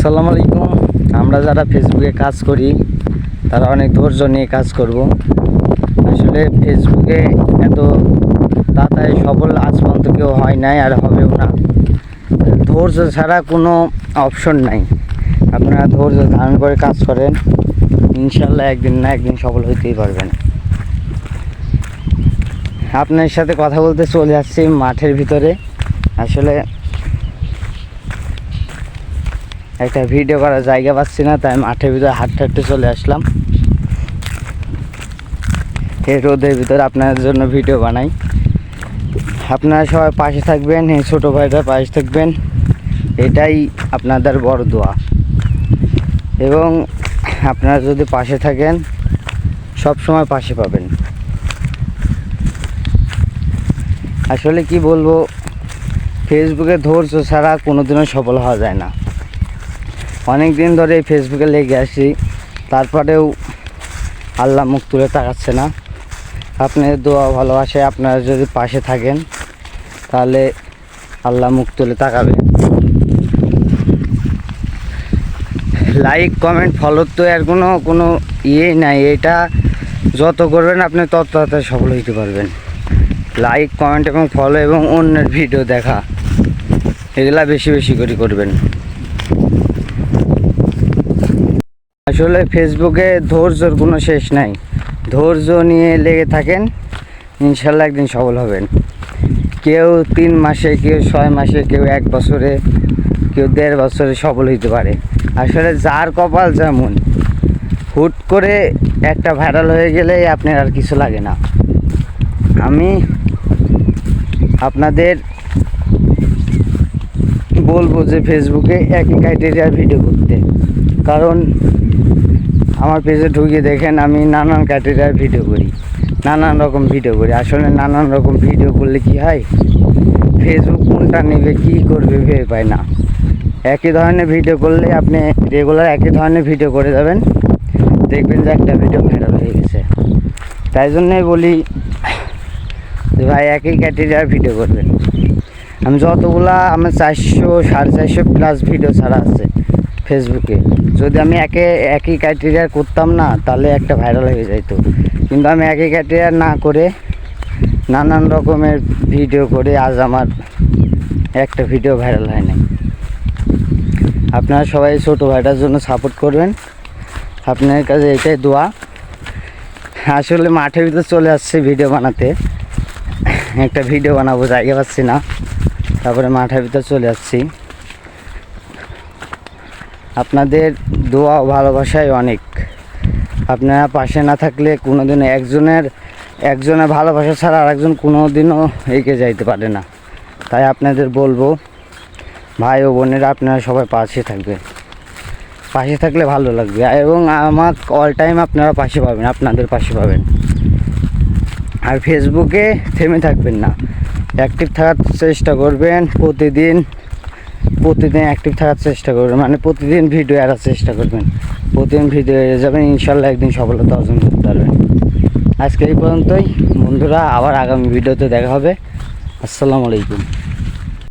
আসসালামু আলাইকুম। আমরা যারা ফেসবুকে কাজ করি, তারা অনেক ধৈর্য নিয়ে কাজ করব। আসলে ফেসবুকে এত তাড়াতাড়ি সফল আজ পর্যন্ত কেউ হয় নাই আর হবেও না। ধৈর্য ছাড়া কোনো অপশন নাই। আপনারা ধৈর্য ধারণ করে কাজ করেন। ইনশাল্লাহ একদিন না একদিন সফল হইতেই পারবেন। আপনার সাথে কথা বলতে চলে আসছি মাঠের ভিতরে। আসলে একটা ভিডিও করার জায়গা পাচ্ছি না, তাই মাঠের ভিতরে হাঁটতে হাঁটতে চলে আসলাম। এই রোদের ভিতরে আপনাদের জন্য ভিডিও বানাই। আপনারা সবাই পাশে থাকবেন, এই ছোটো ভাইটার পাশে থাকবেন। এটাই আপনাদের বড় দোয়া। এবং আপনারা যদি পাশে থাকেন, সব সময় পাশে পাবেন। আসলে কি বলব ফেসবুকে ধৈর্য ছাড়া কোনোদিনও সফল হওয়া যায় না। অনেক দিন ধরে এই ফেসবুকে লেগে আসি তারপরেও আল্লাহ মুখ তুলে তাকাচ্ছে না। আপনাদের দোয়া ভালোবাসায় আপনারা যদি পাশে থাকেন, তাহলে আল্লাহ মুখ তুলে তাকাবে। লাইক কমেন্ট ফলো তো এর কোনো কোনো ইয়ে নাই। এটা যত করবেন আপনি তত তাড়াতাড়ি সফল হইতে পারবেন। লাইক কমেন্ট এবং ফলো এবং অন্যের ভিডিও দেখা। এগুলা বেশি বেশি করে করবেন। আসলে ফেসবুকে ধৈর্যর কোনো শেষ নাই। ধৈর্য নিয়ে লেগে থাকেন, ইনশাল্লাহ একদিন সফল হবেন। কেউ তিন মাসে, কেউ ছয় মাসে, কেউ এক বছরে, কেউ দেড় বছরে সফল হইতে পারে। আসলে যার কপাল যেমন, হুট করে একটা ভাইরাল হয়ে গেলে আপনার আর কিছু লাগে না। আমি আপনাদের বলব যে ফেসবুকে একই ক্রাইটেরিয়ার ভিডিও করতে। কারণ আমার পেজে ঢুকিয়ে দেখেন আমি নানান ক্যাটেরিয়ার ভিডিও করি। নানান রকম ভিডিও করি। আসলে নানান রকম ভিডিও করলে কি হয়? ফেসবুক কোনটা নেবে, কি করবে ভেবে পায় না। একই ধরনের ভিডিও করলে আপনি রেগুলার একই ধরনের ভিডিও করে যাবেন। দেখবেন যে একটা ভিডিও ভাইরাল হয়ে গেছে। তাই জন্যই বলি যে ভাই, একই ক্যাটেরিয়ার ভিডিও করবেন। আমি যতগুলা, আমার চারশো, সাড়ে চারশো প্লাস ভিডিও ছাড়া আছে। ফেসবুকে। যদি আমি একে, একই ক্রাইটেরিয়ার করতাম না, তাহলে একটা ভাইরাল হয়ে যাইতো। কিন্তু আমি একই ক্রাইটেরিয়ার না করে নানান রকমের ভিডিও করে আজ আমার একটা ভিডিও ভাইরাল হয় নাই। আপনারা সবাই ছোটো ভাইটার জন্য সাপোর্ট করবেন। আপনার কাছে এটাই দোয়া। আসলে মাঠের ভিতরে চলে আসছে ভিডিও বানাতে। একটা ভিডিও বানাবো, জায়গা পাচ্ছি না। তারপরে মাঠের ভিতরে চলে আসছি। আপনাদের দোয়া ও ভালোবাসাই অনেক। আপনারা পাশে না থাকলে কোনো দিনও একজনের একজনের ভালোবাসা ছাড়া আরেকজন কোনো দিনও এগিয়ে যাইতে পারে না। তাই আপনাদের বলব, ভাই ও বোনেরা আপনারা সবাই পাশে থাকবে পাশে থাকলে ভালো লাগবে এবং আমার অল টাইম আপনারা পাশে পাবেন, আপনাদের পাশে পাবেন। আর ফেসবুকে থেমে থাকবেন না। অ্যাক্টিভ থাকার চেষ্টা করবেন প্রতিদিন। প্রতিদিন অ্যাক্টিভ থাকার চেষ্টা করবেন। মানে প্রতিদিন ভিডিও এড়ার চেষ্টা করবেন। প্রতিদিন ভিডিও এড়ে যাবেন, ইনশাল্লাহ একদিন সফলতা অর্জন করতে পারবেন। আজকে এই পর্যন্তই। বন্ধুরা, আবার আগামী ভিডিওতে দেখা হবে। আসসালামু আলাইকুম।